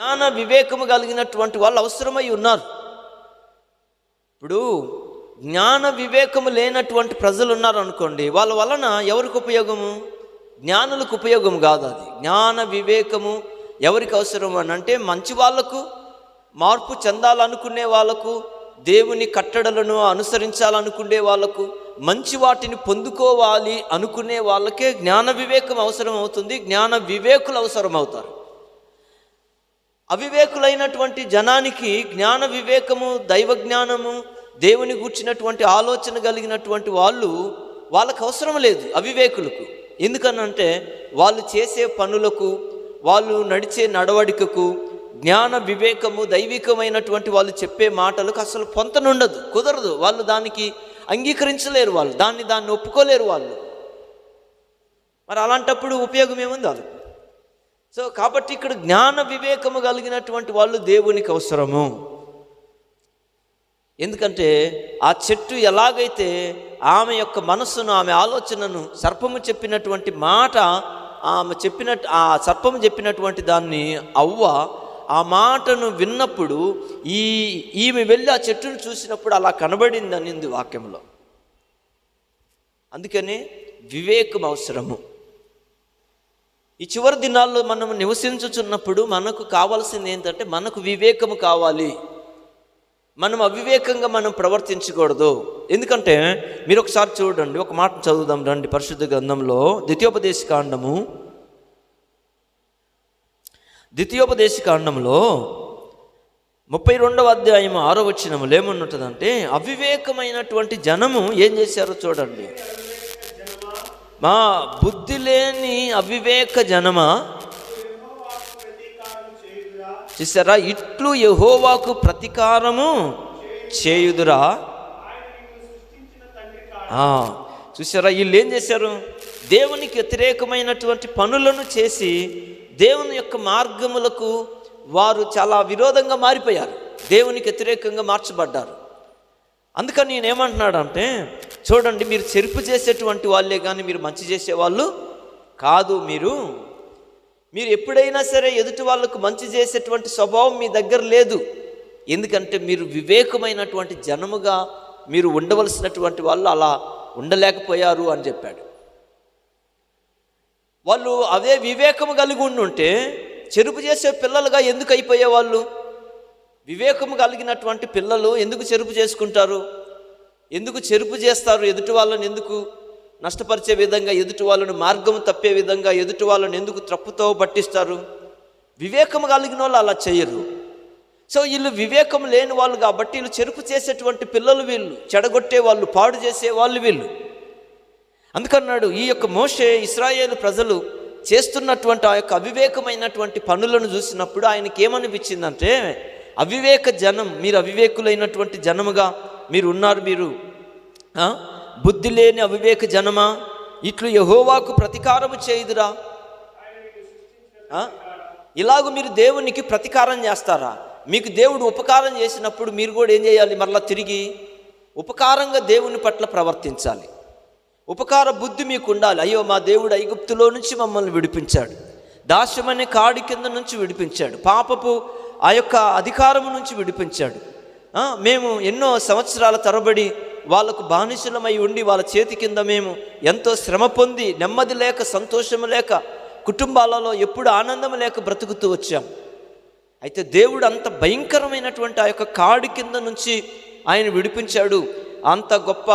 జ్ఞాన వివేకము కలిగినటువంటి వాళ్ళు అవసరమై ఉన్నారు. ఇప్పుడు జ్ఞాన వివేకము లేనటువంటి ప్రజలు ఉన్నారు అనుకోండి వాళ్ళ వలన ఎవరికి ఉపయోగము? జ్ఞానులకు ఉపయోగం కాదు అది. జ్ఞాన వివేకము ఎవరికి అవసరం అని అంటే మంచి వాళ్ళకు మార్పు చెందాలనుకునే వాళ్ళకు దేవుని కట్టడలను అనుసరించాలనుకునే వాళ్ళకు మంచి వాటిని పొందుకోవాలి అనుకునే వాళ్ళకే జ్ఞాన వివేకం అవసరం అవుతుంది జ్ఞాన వివేకులు అవసరం అవుతారు అవివేకులైనటువంటి జనానికి జ్ఞాన వివేకము దైవ జ్ఞానము దేవుని గూర్చినటువంటి ఆలోచన కలిగినటువంటి వాళ్ళు వాళ్ళకు అవసరం లేదు అవివేకులకు. ఎందుకనంటే వాళ్ళు చేసే పనులకు వాళ్ళు నడిచే నడవడికకు జ్ఞాన వివేకము దైవికమైనటువంటి వాళ్ళు చెప్పే మాటలకు అసలు పొంతనుండదు కుదరదు. వాళ్ళు దానికి అంగీకరించలేరు వాళ్ళు దాన్ని దాన్ని ఒప్పుకోలేరు వాళ్ళు. మరి అలాంటప్పుడు ఉపయోగం ఏముంది వాళ్ళకి? సో కాబట్టి ఇక్కడ జ్ఞాన వివేకము కలిగినటువంటి వాళ్ళు దేవునికి అవసరము. ఎందుకంటే ఆ చెట్టు ఎలాగైతే ఆమె యొక్క మనస్సును ఆమె ఆలోచనను సర్పము చెప్పినటువంటి మాట ఆమె చెప్పినట్టు ఆ సర్పము చెప్పినటువంటి దాన్ని అవ్వ ఆ మాటను విన్నప్పుడు ఈ ఈమె వెళ్ళి ఆ చెట్టును చూసినప్పుడు అలా కనబడింది అనింది వాక్యంలో. అందుకని వివేకం అవసరము. ఈ చివరి దినాల్లో మనం నివసించుచున్నప్పుడు మనకు కావాల్సింది ఏంటంటే మనకు వివేకము కావాలి. మనం అవివేకంగా మనం ప్రవర్తించకూడదు. ఎందుకంటే మీరు ఒకసారి చూడండి ఒక మాట చదువుదాం రండి పరిశుద్ధ గ్రంథంలో ద్వితీయోపదేశ కాండము. ద్వితీయోపదేశ కాండంలో ముప్పై రెండవ అధ్యాయం ఆరో వచ్చినములు ఏమన్నటుందంటే అవివేకమైనటువంటి జనము ఏం చేశారో చూడండి. మా బుద్ధి లేని అవివేక జనమా? చూసారా? ఇట్లు యహోవాకు ప్రతీకారము చేయుదురా. చూసారా? వీళ్ళు ఏం చేశారు? దేవునికి వ్యతిరేకమైనటువంటి పనులను చేసి దేవుని యొక్క మార్గములకు వారు చాలా విరోధంగా మారిపోయారు. దేవునికి వ్యతిరేకంగా మార్చబడ్డారు. అందుకని నేను ఏమంటున్నాడంటే చూడండి మీరు చెరుపు చేసేటువంటి వాళ్ళే కానీ మీరు మంచి చేసేవాళ్ళు కాదు మీరు. మీరు ఎప్పుడైనా సరే ఎదుటి వాళ్ళకు మంచి చేసేటువంటి స్వభావం మీ దగ్గర లేదు. ఎందుకంటే మీరు వివేకమైనటువంటి జనముగా మీరు ఉండవలసినటువంటి వాళ్ళు అలా ఉండలేకపోయారు అని చెప్పాడు. వాళ్ళు అదే వివేకము కలిగి ఉండుంటే చెరుపు చేసే పిల్లలుగా ఎందుకు అయిపోయేవాళ్ళు? వివేకము కలిగినటువంటి పిల్లలు ఎందుకు చెరుపు చేసుకుంటారు? ఎందుకు చెరుపు చేస్తారు? ఎదుటి వాళ్ళని ఎందుకు నష్టపరిచే విధంగా ఎదుటి వాళ్ళను మార్గం తప్పే విధంగా ఎదుటి వాళ్ళని ఎందుకు త్రప్పుతో పట్టిస్తారు? వివేకము కలిగిన వాళ్ళు అలా చేయరు. సో వీళ్ళు వివేకం లేని వాళ్ళు కాబట్టి వీళ్ళు చెరుపు చేసేటువంటి పిల్లలు వీళ్ళు చెడగొట్టే వాళ్ళు పాడు చేసే వాళ్ళు వీళ్ళు. అందుకన్నాడు ఈ యొక్క మోషే ఇస్రాయేల్ ప్రజలు చేస్తున్నటువంటి ఆ యొక్క అవివేకమైనటువంటి పనులను చూసినప్పుడు ఆయనకి ఏమనిపించిందంటే అవివేక జనం మీరు అవివేకులైనటువంటి జనముగా మీరు. ఉన్నారు మీరు బుద్ధి లేని అవివేక జనమా? ఇట్లు యహోవాకు ప్రతీకారము చేయుదురా. ఇలాగ మీరు దేవునికి ప్రతీకారం చేస్తారా? మీకు దేవుడు ఉపకారం చేసినప్పుడు మీరు కూడా ఏం చేయాలి? మరలా తిరిగి ఉపకారంగా దేవుని పట్ల ప్రవర్తించాలి. ఉపకార బుద్ధి మీకు ఉండాలి. అయ్యో మా దేవుడు ఐగుప్తులో నుంచి మమ్మల్ని విడిపించాడు. దాస్యమనే కాడి కింద నుంచి విడిపించాడు. పాపపు ఆ యొక్క అధికారం నుంచి విడిపించాడు. మేము ఎన్నో సంవత్సరాల తరబడి వాళ్ళకు బానిసలమై ఉండి వాళ్ళ చేతి కింద మేము ఎంతో శ్రమ పొంది నెమ్మది లేక సంతోషం లేక కుటుంబాలలో ఎప్పుడు ఆనందం లేక బ్రతుకుతూ వచ్చాం. అయితే దేవుడు అంత భయంకరమైనటువంటి ఆ యొక్క కాడి కింద నుంచి ఆయన విడిపించాడు. అంత గొప్ప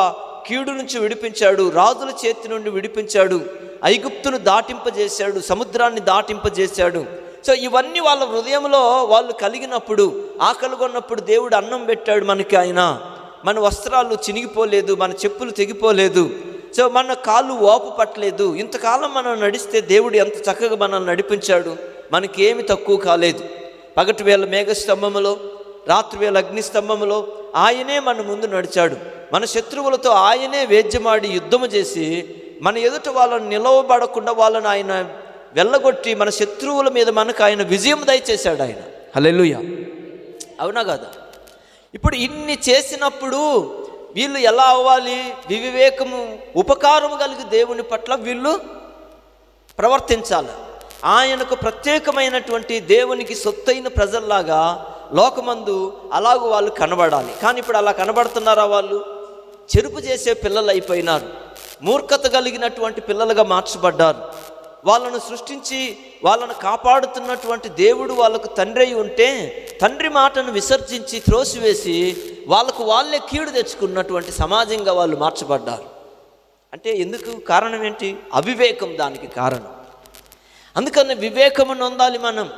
కీడు నుంచి విడిపించాడు. రాజుల చేతి నుండి విడిపించాడు. ఐగుప్తును దాటింపజేశాడు. సముద్రాన్ని దాటింపజేశాడు. సో ఇవన్నీ వాళ్ళ హృదయంలో వాళ్ళు కలిగినప్పుడు ఆకలి కొన్నప్పుడు దేవుడు అన్నం పెట్టాడు మనకి ఆయన. మన వస్త్రాలు చినిగిపోలేదు మన చెప్పులు తెగిపోలేదు. సో మన కాళ్ళు ఓపు పట్టలేదు. ఇంతకాలం మనం నడిస్తే దేవుడు ఎంత చక్కగా మనల్ని నడిపించాడు. మనకేమి తక్కువ కాలేదు. పగటి వేళ మేఘస్తంభములో రాత్రి వేళ అగ్నిస్తంభములో ఆయనే మన ముందు నడిచాడు. మన శత్రువులతో ఆయనే వేద్యమాడి యుద్ధము చేసి మన ఎదుట వాళ్ళని నిలవబడకుండా వాళ్ళని ఆయన వెళ్ళగొట్టి మన శత్రువుల మీద మనకు ఆయన విజయం దయచేశాడు ఆయన. హల్లెలూయా. అవునా కదా? ఇప్పుడు ఇన్ని చేసినప్పుడు వీళ్ళు ఎలా అవ్వాలి? వివేకము ఉపకారము కలిగి దేవుని పట్ల వీళ్ళు ప్రవర్తించాలి. ఆయనకు ప్రత్యేకమైనటువంటి దేవునికి సొత్తైన ప్రజల్లాగా లోకమందు అలాగూ వాళ్ళు కనబడాలి. కానీ ఇప్పుడు అలా కనబడుతున్నారా వాళ్ళు? చెరుపు చేసే పిల్లలు అయిపోయినారు. మూర్ఖత కలిగినటువంటి పిల్లలుగా మార్చబడ్డారు. వాళ్ళను సృష్టించి వాళ్ళను కాపాడుతున్నటువంటి దేవుడు వాళ్ళకు తండ్రి అయి ఉంటే తండ్రి మాటను విసర్జించి త్రోసివేసి వాళ్ళకు వాళ్ళే కీడు తెచ్చుకున్నటువంటి సమాజంగా వాళ్ళు మార్చబడ్డారు. అంటే ఎందుకు? కారణం ఏంటి? అవివేకం దానికి కారణం. అందుకని వివేకము నొందాలి మనం.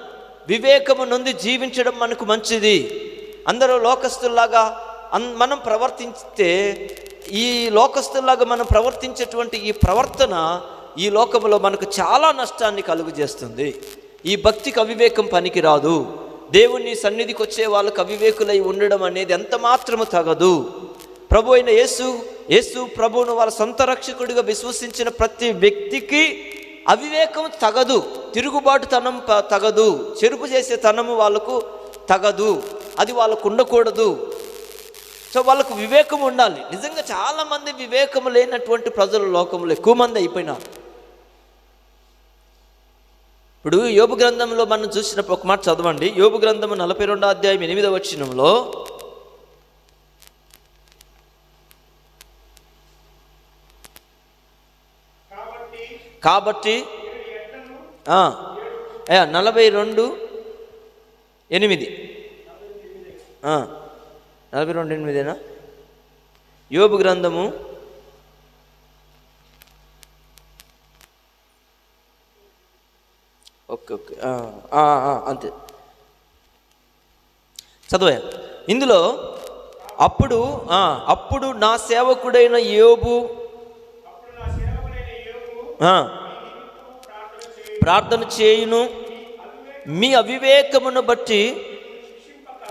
వివేకము నొంది జీవించడం మనకు మంచిది. అందరూ లోకస్తుల్లాగా అన్ మనం ప్రవర్తించితే ఈ లోకస్తుల్లాగా మనం ప్రవర్తించేటువంటి ఈ ప్రవర్తన ఈ లోకంలో మనకు చాలా నష్టాన్ని కలుగు చేస్తుంది ఈ భక్తికి అవివేకం పనికిరాదు దేవుని సన్నిధికి వచ్చే వాళ్ళకు అవివేకులై ఉండడం అనేది ఎంత మాత్రము తగదు. ప్రభు అయిన యేసు యేసు ప్రభువును వాళ్ళ సొంత రక్షకుడిగా విశ్వసించిన ప్రతి వ్యక్తికి అవివేకం తగదు. తిరుగుబాటుతనం తగదు. చెరుపు చేసే తనము వాళ్ళకు తగదు. అది వాళ్ళకు ఉండకూడదు. సో వాళ్ళకు వివేకం ఉండాలి. నిజంగా చాలామంది వివేకం లేనటువంటి ప్రజలు లోకంలో ఎక్కువ మంది అయిపోయినారు. ఇప్పుడు యోబు గ్రంథంలో మనం చూసినప్పుడు ఒక మాట చదవండి. యోబు గ్రంథము నలభై రెండో అధ్యాయం ఎనిమిదవ వచనంలో కాబట్టి నలభై రెండు ఎనిమిది. నలభై రెండు ఎనిమిదేనా? యోబు గ్రంథము ఓకే ఓకే ఆ, ఆ, ఆ, అంతే. చదవయా ఇందులో అప్పుడు అప్పుడు నా సేవకుడైన యోబు ప్రార్థన చేయును. మీ అవివేకమును బట్టి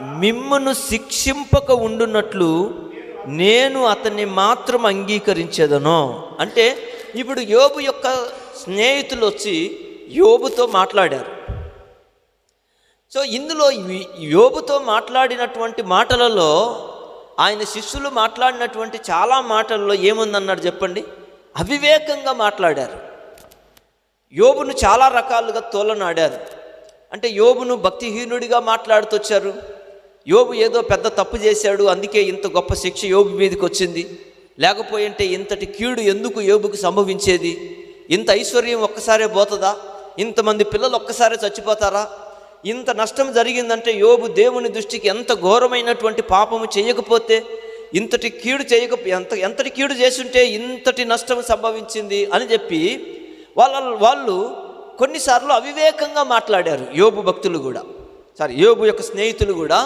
మిమ్మను శిక్షింపక ఉండునట్లు నేను అతన్ని మాత్రం అంగీకరించేదను. అంటే ఇప్పుడు యోబు యొక్క స్నేహితులు వచ్చి యోబుతో మాట్లాడారు. సో ఇందులో యోబుతో మాట్లాడినటువంటి మాటలలో ఆయన శిష్యులు మాట్లాడినటువంటి చాలా మాటల్లో ఏముందన్నాడు చెప్పండి? అవివేకంగా మాట్లాడారు. యోబును చాలా రకాలుగా తోలనాడారు. అంటే యోబును భక్తిహీనుడిగా మాట్లాడుతొచ్చారు. యోబు ఏదో పెద్ద తప్పు చేశాడు అందుకే ఇంత గొప్ప శిక్ష యోబు మీదకి వచ్చింది లేకపోయింటే ఇంతటి కీడు ఎందుకు యోబుకు సంభవించేది? ఇంత ఐశ్వర్యం ఒక్కసారే పోతుందా? ఇంతమంది పిల్లలు ఒక్కసారే చచ్చిపోతారా? ఇంత నష్టం జరిగిందంటే యోబు దేవుని దృష్టికి ఎంత ఘోరమైనటువంటి పాపము చేయకపోతే ఇంతటి కీడు చేయక ఎంత ఎంతటి కీడు చేసుంటే ఇంతటి నష్టం సంభవించింది అని చెప్పి వాళ్ళ వాళ్ళు కొన్నిసార్లు అవివేకంగా మాట్లాడారు యోబు భక్తులు కూడా. సారీ యోబు యొక్క స్నేహితులు కూడా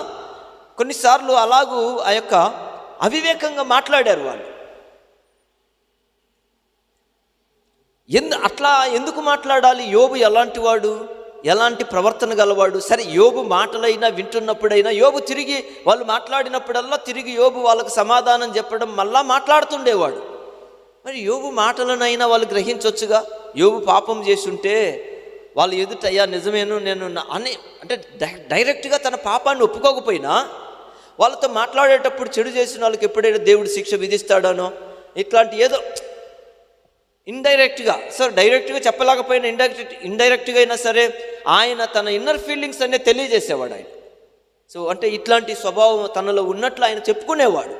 కొన్నిసార్లు అలాగూ ఆ యొక్క అవివేకంగా మాట్లాడారు వాళ్ళు. ఎందు అట్లా ఎందుకు మాట్లాడాలి? యోబు ఎలాంటి వాడు? ఎలాంటి ప్రవర్తన గలవాడు? సరే యోగు మాటలైనా వింటున్నప్పుడైనా యోగు తిరిగి వాళ్ళు మాట్లాడినప్పుడల్లా తిరిగి యోగు వాళ్ళకు సమాధానం చెప్పడం మళ్ళా మాట్లాడుతుండేవాడు. మరి యోగు మాటలనైనా వాళ్ళు గ్రహించవచ్చుగా యోగు పాపం చేసుంటే వాళ్ళు ఎదుట అయ్యా నిజమేను నేను నా- అని అంటే డై- డైరెక్ట్గా తన పాపాన్ని ఒప్పుకోకపోయినా వాళ్ళతో మాట్లాడేటప్పుడు చెడు చేసిన వాళ్ళకి ఎప్పుడైనా దేవుడు శిక్ష విధిస్తాడనో? ఇట్లాంటి ఏదో ఇండైరెక్ట్గా సార్ డైరెక్ట్గా చెప్పలేకపోయినా ఇండైరెక్ట్ ఇండైరెక్ట్గా అయినా సరే ఆయన తన ఇన్నర్ ఫీలింగ్స్ అనే తెలియజేసేవాడు ఆయన. సో అంటే ఇట్లాంటి స్వభావం తనలో ఉన్నట్లు ఆయన చెప్పుకునేవాడు.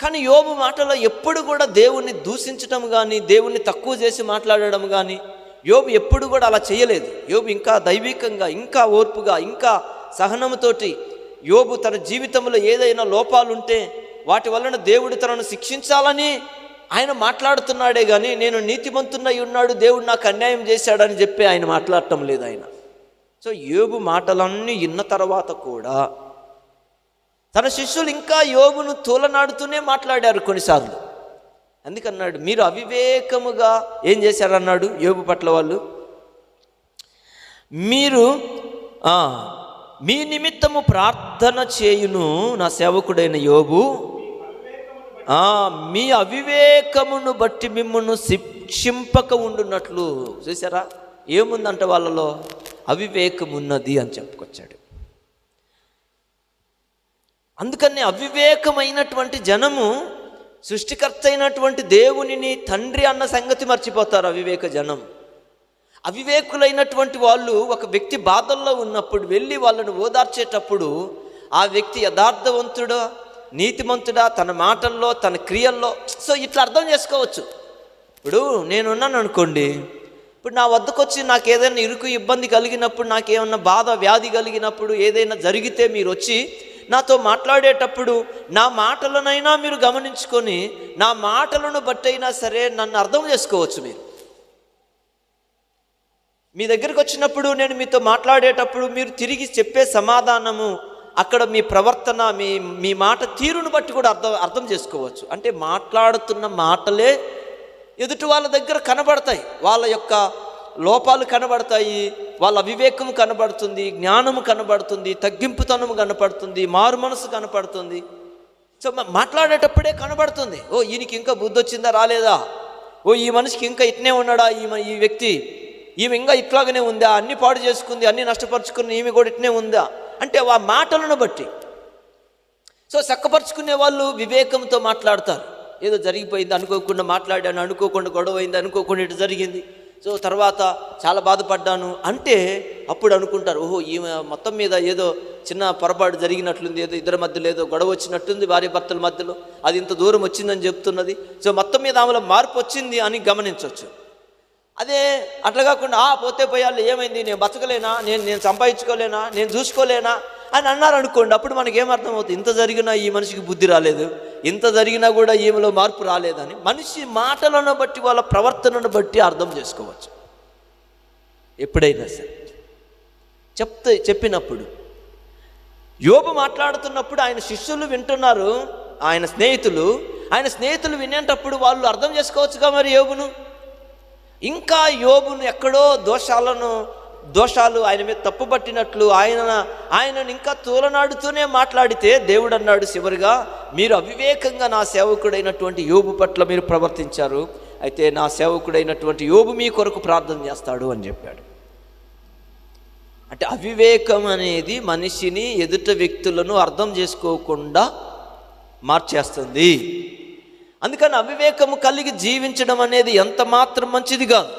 కానీ యోబు మాటలో ఎప్పుడు కూడా దేవుణ్ణి దూషించడం కానీ దేవుణ్ణి తక్కువ చేసి మాట్లాడడం కానీ యోబు ఎప్పుడు కూడా అలా చేయలేదు. యోబు ఇంకా దైవికంగా ఇంకా ఓర్పుగా ఇంకా సహనముతోటి యోబు తన జీవితంలో ఏదైనా లోపాలుంటే వాటి వలన దేవుడు తనను శిక్షించాలని ఆయన మాట్లాడుతున్నాడే కానీ నేను నీతిమంతున్నై ఉన్నాడు దేవుడు నాకు అన్యాయం చేశాడని చెప్పి ఆయన మాట్లాడటం లేదు ఆయన. సో యోబు మాటలన్నీ విన్న తర్వాత కూడా తన శిష్యులు ఇంకా యోగును తూలనాడుతూనే మాట్లాడారు కొన్నిసార్లు. అందుకన్నాడు మీరు అవివేకముగా ఏం చేశారన్నాడు యోగు పట్ల వాళ్ళు? మీరు మీ నిమిత్తము ప్రార్థన చేయును నా సేవకుడైన యోగు మీ అవివేకమును బట్టి మిమ్మల్ని శిక్షింపక ఉండున్నట్లు చూసారా ఏముందంట వాళ్ళలో? అవివేకం ఉన్నది అని చెప్పుకొచ్చాడు. అందుకని అవివేకమైనటువంటి జనము సృష్టికర్త అయినటువంటి దేవునిని తండ్రి అన్న సంగతి మర్చిపోతారు అవివేక జనం. అవివేకులైనటువంటి వాళ్ళు ఒక వ్యక్తి బాధల్లో ఉన్నప్పుడు వెళ్ళి వాళ్ళను ఓదార్చేటప్పుడు ఆ వ్యక్తి యథార్థవంతుడో? నీతిమంతుడా తన మాటల్లో తన క్రియల్లో. సో ఇట్లా అర్థం చేసుకోవచ్చు. ఇప్పుడు నేనున్నాను అనుకోండి ఇప్పుడు నా వద్దకు వచ్చి నాకు ఏదైనా ఇరుకు ఇబ్బంది కలిగినప్పుడు నాకు ఏమన్నా బాధ వ్యాధి కలిగినప్పుడు ఏదైనా జరిగితే మీరు వచ్చి నాతో మాట్లాడేటప్పుడు నా మాటలనైనా మీరు గమనించుకొని నా మాటలను బట్టైనా సరే నన్ను అర్థం చేసుకోవచ్చు మీరు. మీ దగ్గరికి వచ్చినప్పుడు నేను మీతో మాట్లాడేటప్పుడు మీరు తిరిగి చెప్పే సమాధానము అక్కడ మీ ప్రవర్తన మీ మీ మాట తీరును బట్టి కూడా అర్థం అర్థం చేసుకోవచ్చు. అంటే మాట్లాడుతున్న మాటలే ఎదుటి వాళ్ళ దగ్గర కనబడతాయి. వాళ్ళ యొక్క లోపాలు కనబడతాయి వాళ్ళ అవివేకం కనబడుతుంది జ్ఞానము కనబడుతుంది తగ్గింపుతనము కనపడుతుంది మారు మనసు కనపడుతుంది సో మాట్లాడేటప్పుడే కనబడుతుంది. ఓ ఈయనకి ఇంకా బుద్ధి వచ్చిందా రాలేదా? ఓ ఈ మనిషికి ఇంకా ఇట్నే ఉన్నాడా ఈ మ- ఈ వ్యక్తి? ఈమె ఇంకా ఇట్లాగనే ఉందా? అన్ని పాడు చేసుకుంది అన్ని నష్టపరుచుకుని ఈమె కూడా ఇట్నే ఉందా? అంటే ఆ మాటలను బట్టి. సో చక్కపరుచుకునే వాళ్ళు వివేకంతో మాట్లాడతారు. ఏదో జరిగిపోయింది అనుకోకుండా మాట్లాడాను అనుకోకుండా గొడవ అయింది అనుకోకుండా ఇటు జరిగింది. సో తర్వాత చాలా బాధపడ్డాను అంటే అప్పుడు అనుకుంటారు ఓహో ఈమె మొత్తం మీద ఏదో చిన్న పొరపాటు జరిగినట్లుంది ఏదో ఇద్దరి మధ్యలో ఏదో గొడవ వచ్చినట్టుంది భార్య భర్తల మధ్యలో. అది ఇంత దూరం వచ్చిందని చెప్తున్నది. సో మొత్తం మీద ఆమెలో మార్పు వచ్చింది అని గమనించవచ్చు. అదే అట్లా కాకుండా ఆ పోతే పోయాలి ఏమైంది? నేను బతకలేనా? నేను నేను సంపాదించుకోలేనా? నేను చూసుకోలేనా? అని అన్నారు అనుకోండి అప్పుడు మనకి ఏమర్థమవుతుంది ఇంత జరిగినా ఈ మనిషికి బుద్ధి రాలేదు. ఇంత జరిగినా కూడా ఈమెలో మార్పు రాలేదని. మనిషి మాటలను బట్టి వాళ్ళ ప్రవర్తనను బట్టి అర్థం చేసుకోవచ్చు. ఎప్పుడైనా సరే. చెప్తే చెప్పినప్పుడు. యోబు మాట్లాడుతున్నప్పుడు ఆయన శిష్యులు వింటున్నారు ఆయన స్నేహితులు. ఆయన స్నేహితులు వినేటప్పుడు వాళ్ళు అర్థం చేసుకోవచ్చుగా మరి యోబును? ఇంకా యోబును ఎక్కడో దోషాలను దోషాలు ఆయన మీద తప్పుపట్టినట్లు ఆయన ఆయనను ఇంకా తూలనాడుతూనే మాట్లాడితే దేవుడు అన్నాడు చివరిగా మీరు అవివేకంగా నా సేవకుడైనటువంటి యోబు పట్ల మీరు ప్రవర్తించారు అయితే నా సేవకుడైనటువంటి యోబు మీ కొరకు ప్రార్థన చేస్తాడు అని చెప్పాడు. అంటే అవివేకం అనేది మనిషిని ఎదుట వ్యక్తులను అర్థం చేసుకోకుండా మార్చేస్తుంది. అందుకని అవివేకము కలిగి జీవించడం అనేది ఎంత మాత్రం మంచిది కాదు.